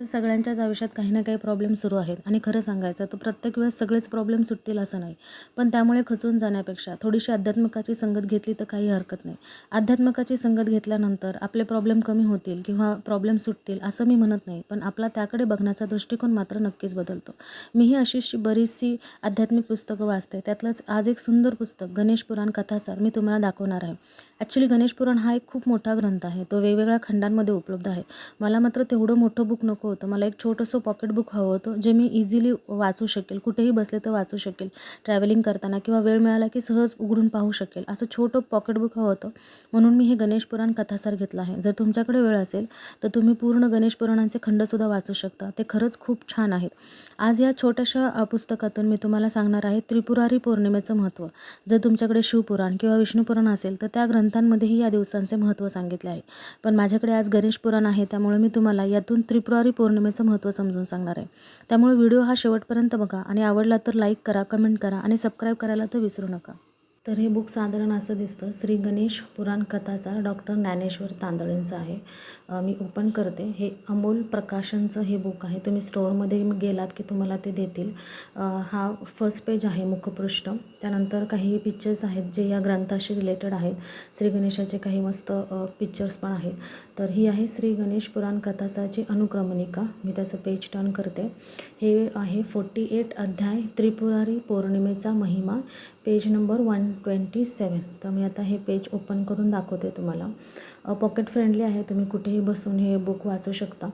सगळ्यांच्याच आयुष्यात काही ना काही प्रॉब्लेम सुरू आहेत. आणि खरं सांगायचं तर प्रत्येक वेळेस सगळेच प्रॉब्लेम सुटतील असं नाही. पण त्यामुळे खचून जाण्यापेक्षा थोडीशी अध्यात्मकाची संगत घेतली तर काही हरकत नाही. अध्यात्मकाची संगत घेतल्यानंतर आपले प्रॉब्लेम कमी होतील किंवा प्रॉब्लेम सुटतील असं मी म्हणत नाही. पण आपला त्याकडे बघण्याचा दृष्टिकोन मात्र नक्कीच बदलतो. मीही अशीशी बरीचशी आध्यात्मिक पुस्तकं वाचते. त्यातलंच आज एक सुंदर पुस्तक गणेश पुराण कथासार मी तुम्हाला दाखवणार आहे. ॲक्च्युली गणेश पुराण हा एक खूप मोठा ग्रंथ आहे. तो वेगवेगळ्या खंडांमध्ये उपलब्ध आहे. मला मात्र तेवढं मोठं बुक नको होतं. मला एक छोटंसं पॉकेट बुक हवं होतं जे मी इझिली वाचू शकेल. कुठेही बसले तर वाचू शकेल. ट्रॅव्हलिंग करताना किंवा वेळ मिळाला की सहज उघडून पाहू शकेल. असं छोटं पॉकेट बुक हवं होतं. म्हणून मी हे गणेश पुराण कथासार घेतलं आहे. जर तुमच्याकडे वेळ असेल तर तुम्ही पूर्ण गणेश पुराणांचे खंडसुद्धा वाचू शकता. ते खरंच खूप छान आहेत. आज या छोट्याशा पुस्तकातून मी तुम्हाला सांगणार आहे त्रिपुरारी पौर्णिमेचं महत्त्व. जर तुमच्याकडे शिवपुराण किंवा विष्णुपुराण असेल तर त्या ग्रंथांमध्येही या दिवसांचे महत्त्व सांगितले आहे. पण माझ्याकडे आज गणेश पुराण आहे त्यामुळे मी तुम्हाला यातून त्रिपुरारी पौर्णिमेचं महत्त्व समजून सांगणार आहे. त्यामुळे व्हिडिओ हा शेवटपर्यंत बघा आणि आवडला तर लाईक करा कमेंट करा आणि सबस्क्राईब करायला तर विसरू नका. तर हे बुक साधारण असं दिसतं. श्री गणेश पुराण कथाचा डॉक्टर ज्ञानेश्वर तांदळेंचं आहे. मी ओपन करते. हे अमोल प्रकाशनचं हे बुक आहे. तुम्ही स्टोअरमध्ये गेलात की तुम्हाला ते देतील. हा फर्स्ट पेज आहे मुखपृष्ठ. त्यानंतर काही पिक्चर्स आहेत जे या ग्रंथाशी रिलेटेड आहेत. श्री गणेशाचे काही मस्त पिक्चर्स पण आहेत. तर ही आहे श्री गणेश पुराण कथासाची अनुक्रमणिका. मी त्याचं पेज टर्न करते. हे आहे फोर्टी एट अध्याय त्रिपुरारी पौर्णिमेचा महिमा. Page number one twenty seven तर मी आता हे पेज ओपन करून दाखवते तुम्हाला. पॉकेट फ्रेंडली आहे तुम्ही कुठेही बसून हे बुक वाचू शकता.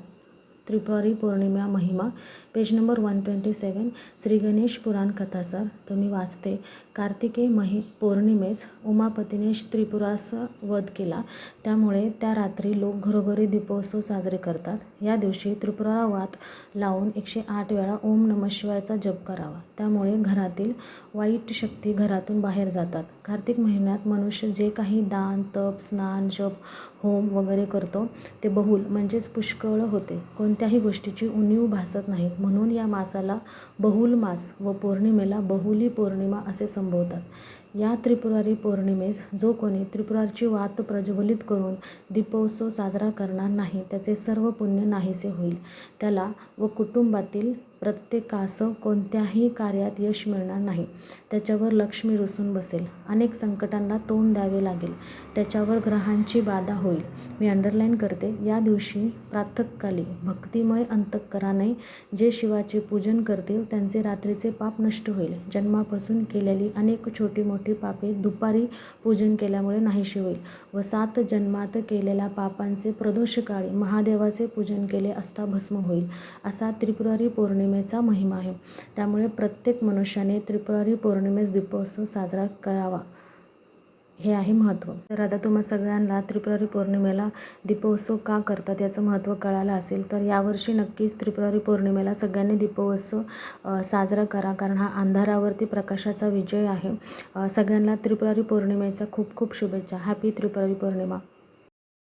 त्रिपुरी पौर्णिमा महिमा page number one twenty seven Shri Ganesh Puran कथासार तर मी वाचते. कार्तिके मही पौर्णिमेस उमापतीने त्रिपुरास वध केला. त्यामुळे त्या रात्री लोक घरोघरी दीपोत्सव साजरे करतात. या दिवशी त्रिपुराला वात लावून एकशे आठ वेळा ओम नम शिवायचा जप करावा. त्यामुळे घरातील वाईट शक्ती घरातून बाहेर जातात. कार्तिक महिन्यात मनुष्य जे काही दान तप स्नान जप होम वगैरे करतो ते बहुल म्हणजेच पुष्कळ होते. कोण कोणत्याही गोष्टीची उणीव भासत नाही. म्हणून या मासाला बहुल मास व पौर्णिमेला बहुली पौर्णिमा असे संबोधतात. या त्रिपुरारी पौर्णिमेस जो कोणी त्रिपुरारची वात प्रज्वलित करून दीपोत्सव साजरा करणार नाही त्याचे सर्व पुण्य नाहीसे होईल. त्याला व कुटुंबातील प्रत्येकास कोणत्याही कार्यात यश मिळणार नाही. त्याच्यावर लक्ष्मी रुसून बसेल. अनेक संकटांना तोंड द्यावे लागेल. त्याच्यावर ग्रहांची बाधा होईल. मी अंडरलाईन करते. या दिवशी प्रातःकाली भक्तिमय अंतःकराने जे शिवाचे पूजन करतील त्यांचे रात्रीचे पाप नष्ट होईल. जन्मापासून केलेली अनेक छोटी मोठी पापे दुपारी पूजन केल्यामुळे नाहीशी होईल. व सात जन्मात केलेल्या पापांचे प्रदोषकाळी महादेवाचे पूजन केले असता भस्म होईल. असा त्रिपुरारी पौर्णिमेचा महिमा आहे. त्यामुळे प्रत्येक मनुष्याने त्रिपुरारी पौर्णिमेस दीपोत्सव साजरा करावा. हे आहे महत्त्व. तर आता तुम्हा सगळ्यांना त्रिपुरारी पौर्णिमेला दीपोत्सव का करतात याचं महत्त्व कळालं असेल तर यावर्षी नक्कीच त्रिपुरारी पौर्णिमेला सगळ्यांनी दीपोत्सव साजरा करा. कारण हा अंधारावरती प्रकाशाचा विजय आहे. सगळ्यांना त्रिपुरारी पौर्णिमेचा खूप खूप शुभेच्छा. हॅपी त्रिपुरारी पौर्णिमा.